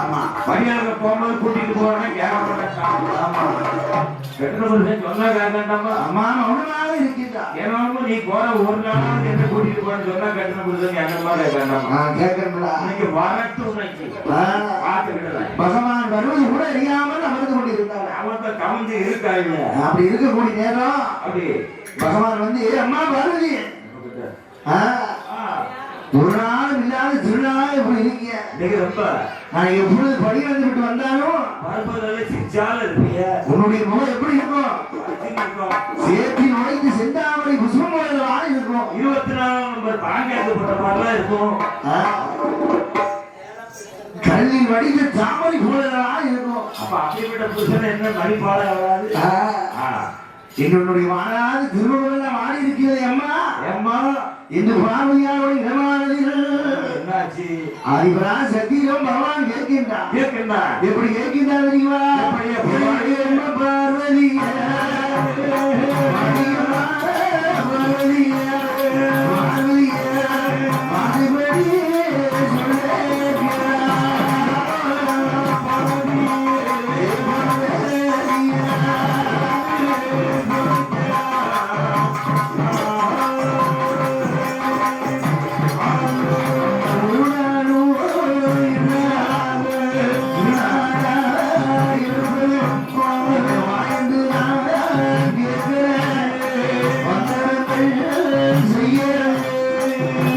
ஆமா. பையனுக்கு போகும்போது கூட்டிட்டு போறேன் கேவப்பட்ட ஆமா. பெற்றவர்கள் சொன்ன காரணம் அம்மா ஒண்ணுனால இருக்கீங்களா ஏன்னா நீ போற ஒரு நாள் என்ன கூட்டிட்டு போன சொன்னா கட்டணம் கொடுத்தது எங்கம்மா கேட்கணும் கேட்கணும்ல அன்னைக்கு வரட்டு பாத்துக்கிட்டு பகவான் வருவது கூட அறியாமல் அமர்ந்து கொண்டிருந்தாங்க அவர்கிட்ட கவர்ந்து இருக்காங்க அப்படி இருக்கக்கூடிய நேரம். அப்படி. பகவான் வந்து அம்மா வருது. ஒரு நாள் ரொம்ப நான் எப்பொழுது படி வந்து விட்டு வந்தாலும் பார்ப்பதாலே இருப்பீங்க உன்னுடைய முகம் எப்படி இருக்கும். சேத்தி நுழைந்து செந்தாமரை புஷ்பம் இருக்கும். இருபத்தி நாலு நம்பர் பாங்காக்கப்பட்ட மாதிரிலாம் இருக்கும். கல்லில் வடிந்த தாமரை போலதான் இருக்கும். அப்ப அப்படிப்பட்ட புருஷன் என்ன. ஆ, என்னுடைய வாழாது திருமணம் ஆடி இருக்கிறது அம்மா. ஏம்மா? இந்த பார்வையாவுடைய இடமானதில் என்னாச்சு அதிபரா சத்தியம் பகவான் கேட்கின்றான் கேட்கின்றா எப்படி கேட்கின்றார் தெரியுமா? எப்படி,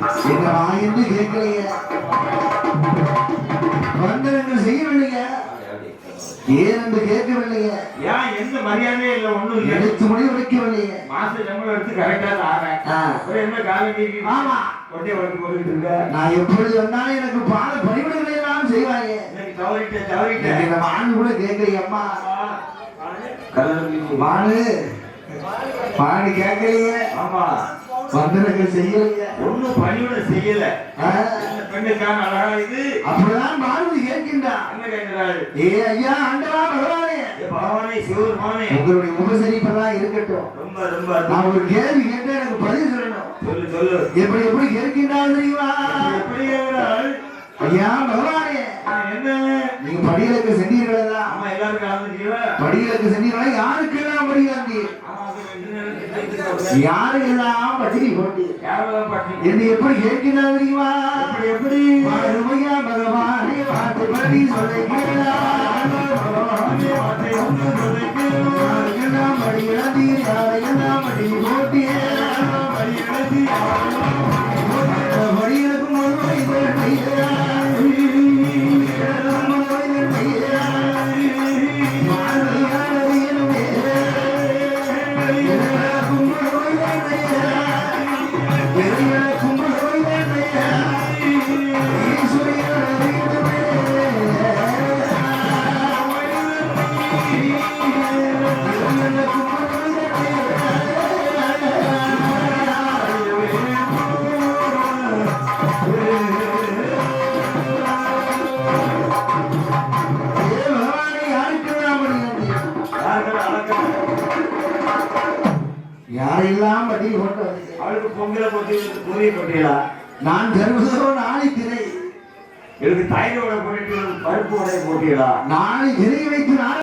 எங்க கேட்கலையே? வந்தனங்கள் செய்யவில்லையே? ஏன் என்று கேட்கவில்லையே? ஏன் எந்த மரியாதையும் இல்லை ஒண்ணும் இல்லை. எடுத்து முடி வைக்கவில்லையே. மாச சம்பளம் எடுத்து கரெக்டா ஆறேன். என்ன காலம் ஆமா. கொண்டே இருக்க? நான் எப்படி வந்தாலும் எனக்கு பாத பணிவிடைகளை எல்லாம் செய்வாங்க தவறிட்டேன் தவறிட்டேன். நம்ம ஆண் கூட கேட்கலையே அம்மா. மாடு மாடு கேட்கலையே. ஆமா. வந்தனங்கள் செய்யலையே. ஒண்ணும் பணிவிட செய்யல. இந்த பெண்ணுக்கான அழகா இது. அப்படிதான் பார்வதி கேட்கின்றான் என்ன கேட்கிறாள்? ஏ ஐயா ஆண்டவா பகவானே. பகவானே சிவபெருமானே. உங்களுடைய உபசரிப்பெல்லாம் இருக்கட்டும். ரொம்ப ரொம்ப நான் ஒரு கேள்வி கேட்டு எனக்கு பதில் சொல்லணும். சொல்லு சொல்லு. எப்படி எப்படி கேட்கின்றான் தெரியுமா? எப்படி ஐயா பகவானே. என்ன? நீங்க படிகளுக்கு சென்றீர்களா? ஆமா கலந்துட்டீங்களா படிகளுக்கு சென்றீர்களா? யாருக்கெல்லாம் படிக்காந்தி ஆமா யாருக்கெல்லாம் பாட்டி என்று எப்படி கேட்கின்றான் தெரியுமா? எப்படி எப்படி? அருமையா பகவானே வார்த்தை படி சொல்லுகிறா பகவானே வார்த்தை ஒன்று சொல்லுகிறேன். யாருக்கெல்லாம் படி இழந்தி யாரையெல்லாம் படி போட்டியே அவருக்கு பொங்கலை போட்டி புதிய போட்டீங்களா நான் தருவதோ நாளை திரை. எனக்கு தாயோட போட்டு பருப்பு உடைய போட்டீங்களா நாளை திரை வைத்து நான்